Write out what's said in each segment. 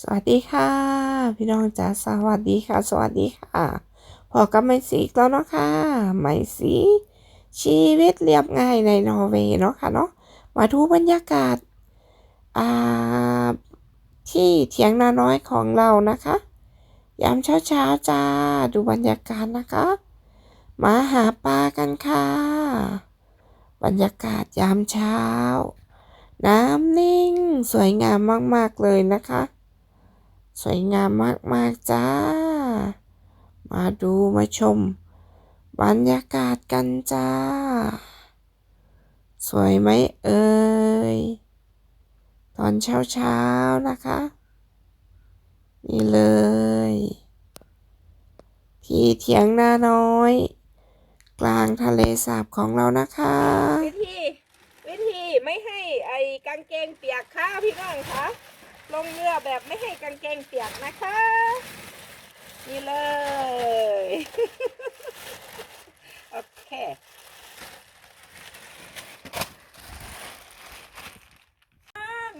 สวัสดีค่ะ พี่น้องจ๋าสวัสดีค่ะ สวัสดีค่ะพอกับไม่สีแล้วเนาะค่ะไม่สีชีวิตเรียบง่ายในนอร์เวย์เนาะค่ะเนาะมาดูบรรยากาศอ่าที่เถียงนาน้อยของเรานะคะยามเช้าเช้าจ้าดูบรรยากาศนะคะ มาหาปลากันค่ะ บรรยากาศยามเช้า น้ำนิ่ง สวยงามมาก ๆ เลยนะคะ สวยงามมาก ๆ จ้า มาดูมาชม บรรยากาศกันจ้า สวยไหมเอ่ย ตอนเช้า ๆ นะคะ นี่เลย ที่เถียงนาน้อย กลางทะเลสาบของเรานะคะ วิธี วิธีไม่ให้ไอ้กางเกงเปียกค่ะพี่น้องคะ ลงเรือแบบไม่ให้กางเกงเปียกนะคะ นี่เลย โอเค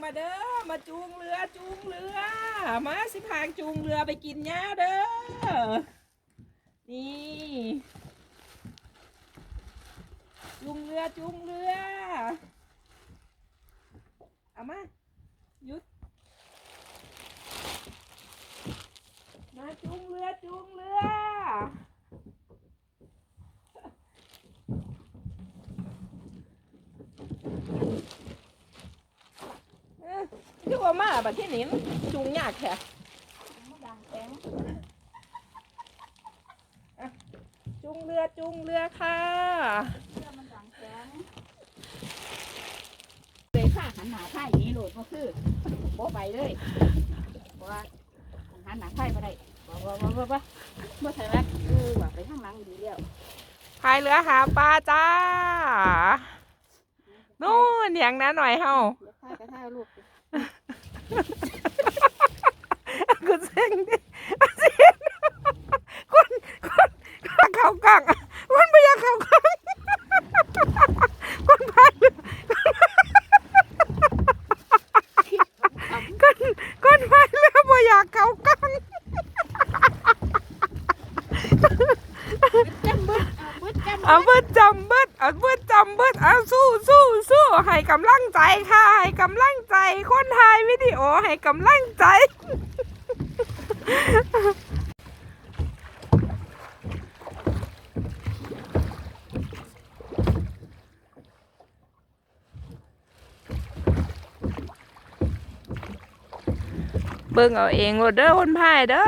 มาเด้อมาจูงเรือจูงเรือ มาสิพางจูงเรือไปกินหญ้าเด้อ นี่จุงเรือจุงเรือ เอามาหยุด มา จุงเรือจุงเรือเอ้ยคือว่ามาบัดที่นี้มจุงยากแค่จุงเรือจุงเรือค่ะเลยค่ะหันหน้าไพ่นี้โหลดก็คือโบไปเลยเพราะว่าหันหน้าไพ่มาได้ บ่บ่บ่บ่บ่ใช่ไหมเออว่าไปข้างหลังดีแล้วพายเรือหาปลาจ้า นู่นอย่างนั้นหน่อยเฮาเดี๋ยวข้ากระท่าลูกเซ็งดิเซ็งคนคนคนเขากล้องคนไม่อยากเขากล้องคนพายเรือคนคนพายเรือไม่อยากเขากล้อง จำเบิดเอาเบิดจำ เอาเบิด จำเบิดเอาเบิดจำเบิดเอาสู้สู้สู้ให้กำลังใจค่ะ ให้กำลังใจ คนถ่ายวิดีโอให้กำลังใจ เบิ่งเอาเองโลดเด้อคนพายเด้อ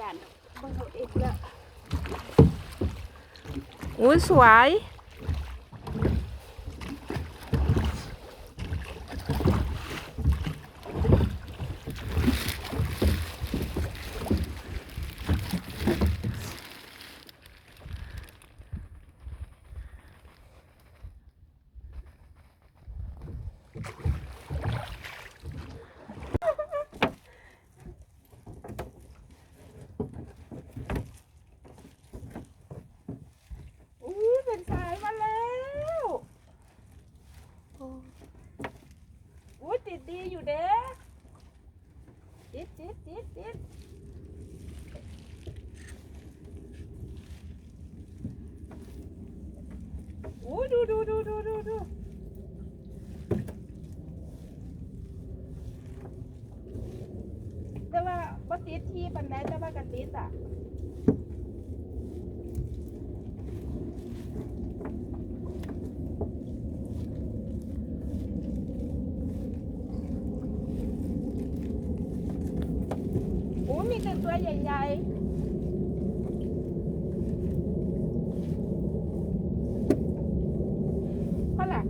ย่านเบิ่งเอาเองแล้ว อุ้ยสวย อุ้ยเป็นสายมาแล้วอุ้ยติดดีอยู่เด้ติด ติดติดติดอุ้ยดูดูดูดูดูดูแต่ว่าบ่ติดที่ปันไดแต่ว่ากันติดอะ ต่ตัวใหญ่ๆเท่าไหร่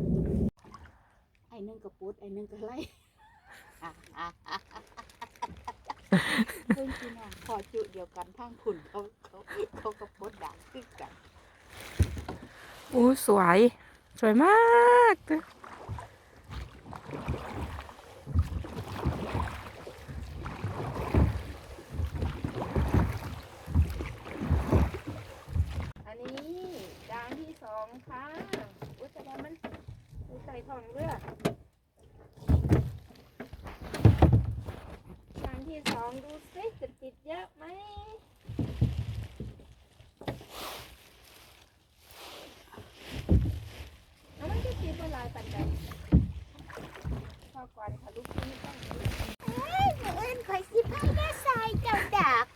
ไอ้หนึงก็ปุดไอ้หนึงก็ไล่เพิ่นพี่น้องพอจุเดียวกันทางคุณเขาเขาเขาก็ปุดด่างคือกันโอ้สวย สวยมาก อันนี้จาน ที่สองค่ะอุ้ยแต่ว่ามันใส่ถองเรือที่สองดูสิจะติดเยอะไหมแล้วมันจะติดเวลาตัดใจพอก่อนค่ะลูกนี่ต้อง เอิ้นข่อยสิพาแม่ใส่เจ้าดัก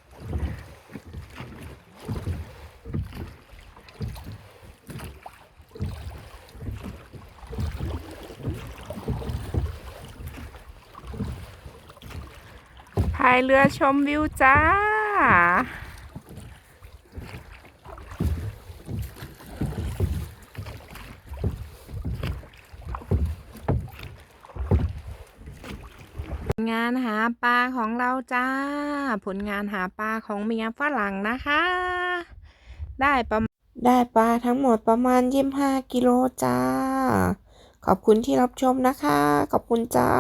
พายเรือชมวิวจ้า งานหาปลาของเราจ้า ผลงานหาปลาของเมียฝรั่งนะคะ ได้ประมาณได้ปลาทั้งหมดประมาณยี่ห้ากิโลจ้า ขอบคุณที่รับชมนะคะ ขอบคุณจ้า